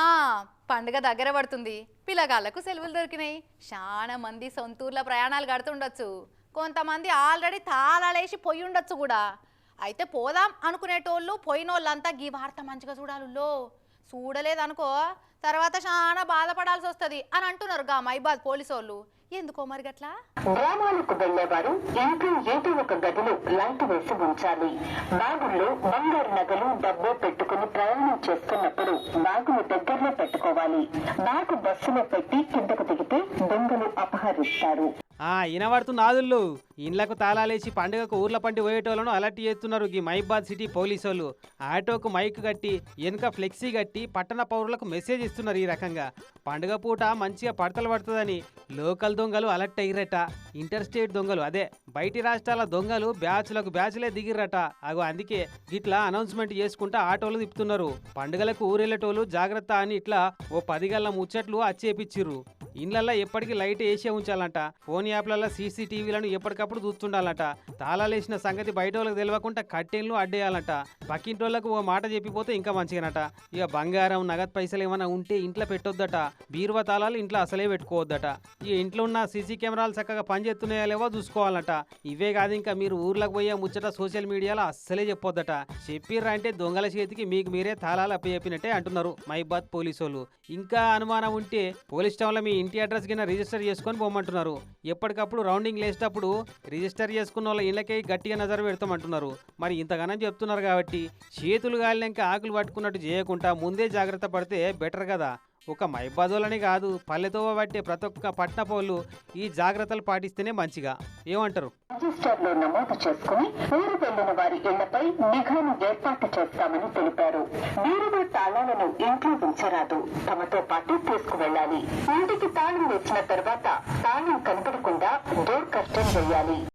ఆ పండుగ దగ్గర పడుతుంది. పిల్లగాళ్ళకు సెలవులు దొరికినాయి. చాలా మంది సొంతూర్ల ప్రయాణాలు కడుతుండొచ్చు. కొంతమంది ఆల్రెడీ తాళాలేసి పొయ్యి ఉండొచ్చు కూడా. అయితే పోదాం అనుకునేటోళ్ళు పోయినోళ్ళంతా గీ వార్త మంచిగా చూడాలుల్లో. చూడలేదనుకో తర్వాత చాలా బాధపడాల్సి వస్తుంది అని అంటున్నారు గా మైబాద్ పోలీసు వాళ్ళు ఎందుకో మరి గట్లా? గ్రామాలకు వెళ్ళేవారు ఇంట్లో ఏదో ఒక గదిలో లైట్ వేసి ఉంచాలి. బ్యాగుల్లో బంగారు నగలు డబ్బు పెట్టుకుని ప్రయాణం చేస్తున్నప్పుడు బ్యాగును దగ్గరలో పెట్టుకోవాలి. బ్యాగు బస్సులో పెట్టి కిందకు దిగితే దొంగలు అపహరిస్తారు. ఆ ఇనబడుతున్న ఆదుళ్ళు ఇండ్లకు తాళాలేసి పండుగకు ఊర్ల పండి పోయేటోళ్ళను అలర్ట్ చేస్తున్నారు ఈ మైబాద్ సిటీ పోలీసులు ఆటోకు మైక్ కట్టి వెనుక ఫ్లెక్సీ కట్టి పట్టణ పౌరులకు మెసేజ్ ఇస్తున్నారు ఈ రకంగా. పండుగ పూట మంచిగా పడతలు పడుతుందని లోకల్ దొంగలు అలర్ట్ అయ్యిరట ఇంటర్ స్టేట్ దొంగలు అదే బయటి రాష్ట్రాల దొంగలు బ్యాచ్లకు బ్యాచ్లే దిగిర్రట. అగో అందుకే ఇట్లా అనౌన్స్మెంట్ చేసుకుంటా ఆటోలు తిప్పుతున్నారు. పండుగలకు ఊరెళ్ళేటోళ్ళు జాగ్రత్త అని ఇట్లా ఓ పదిగల్ల ముచ్చట్లు అచ్చేపిచ్చిర్రు. ఇండ్లల్లో ఎప్పటికీ లైట్ వేసే ఉంచాలంట. ఫోన్ యాప్లలో సీసీటీవీలను ఎప్పటికప్పుడు చూస్తుండాలంట. తాళాలేసిన సంగతి బయట వాళ్ళకి తెలియకుండా కట్టెన్లు అడ్డేయాలంట. పక్కింటోళ్ళకు ఓ మాట చెప్పిపోతే ఇంకా మంచిగానట. ఇక బంగారం నగదు పైసలు ఏమైనా ఉంటే ఇంట్లో పెట్టొద్దట. బీరువా తాళాలు ఇంట్లో అసలే పెట్టుకోవద్దట. ఇక ఇంట్లో ఉన్న సీసీ కెమెరాలు చక్కగా పనిచేస్తున్నాయా లేవో చూసుకోవాలట. ఇవే కాదు ఇంకా మీరు ఊర్లకు పోయే ముచ్చట సోషల్ మీడియాలో అస్సలే చెప్పొద్దట. చెప్పిర్రా అంటే దొంగల చేతికి మీకు మీరే తాళాలు అప్పచెప్పినట్టే అంటున్నారు మైబాద్ పోలీసు వాళ్ళు ఇంకా అనుమానం ఉంటే పోలీస్ స్టేషన్లో మీ ఇంటి అడ్రస్ కింద రిజిస్టర్ చేసుకొని పోమంటున్నారు. ఎప్పటికప్పుడు రౌండింగ్ లేసేటప్పుడు రిజిస్టర్ చేసుకున్న వాళ్ళ ఇళ్ళకే గట్టిగా నజరు పెడతామంటున్నారు. మరి ఇంతగానం చెప్తున్నారు కాబట్టి చేతులు గాలినాక ఆకులు పట్టుకున్నట్టు చేయకుండా ముందే జాగ్రత్త పడితే బెటర్ కదా. ఒక మైబాదోలని కాదు పల్లెతో పట్టే ప్రతి ఒక్క పట్న పౌరులు ఈ జాగ్రత్తలు పాటిస్తేనే మంచిగా. ఏమంటారు? రిజిస్టర్లో నమోదు చేసుకుని ఊరు వెళ్ళిన వారి ఇళ్ళపై నిఘాను ఏర్పాటు చేస్తామని తెలిపారు. వీరుడు తాళాలను ఇంట్లో ఉంచరాదు. తమతో పాటు తీసుకువెళ్ళాలి ఇంటికి తాళం వచ్చిన తర్వాత 的压力。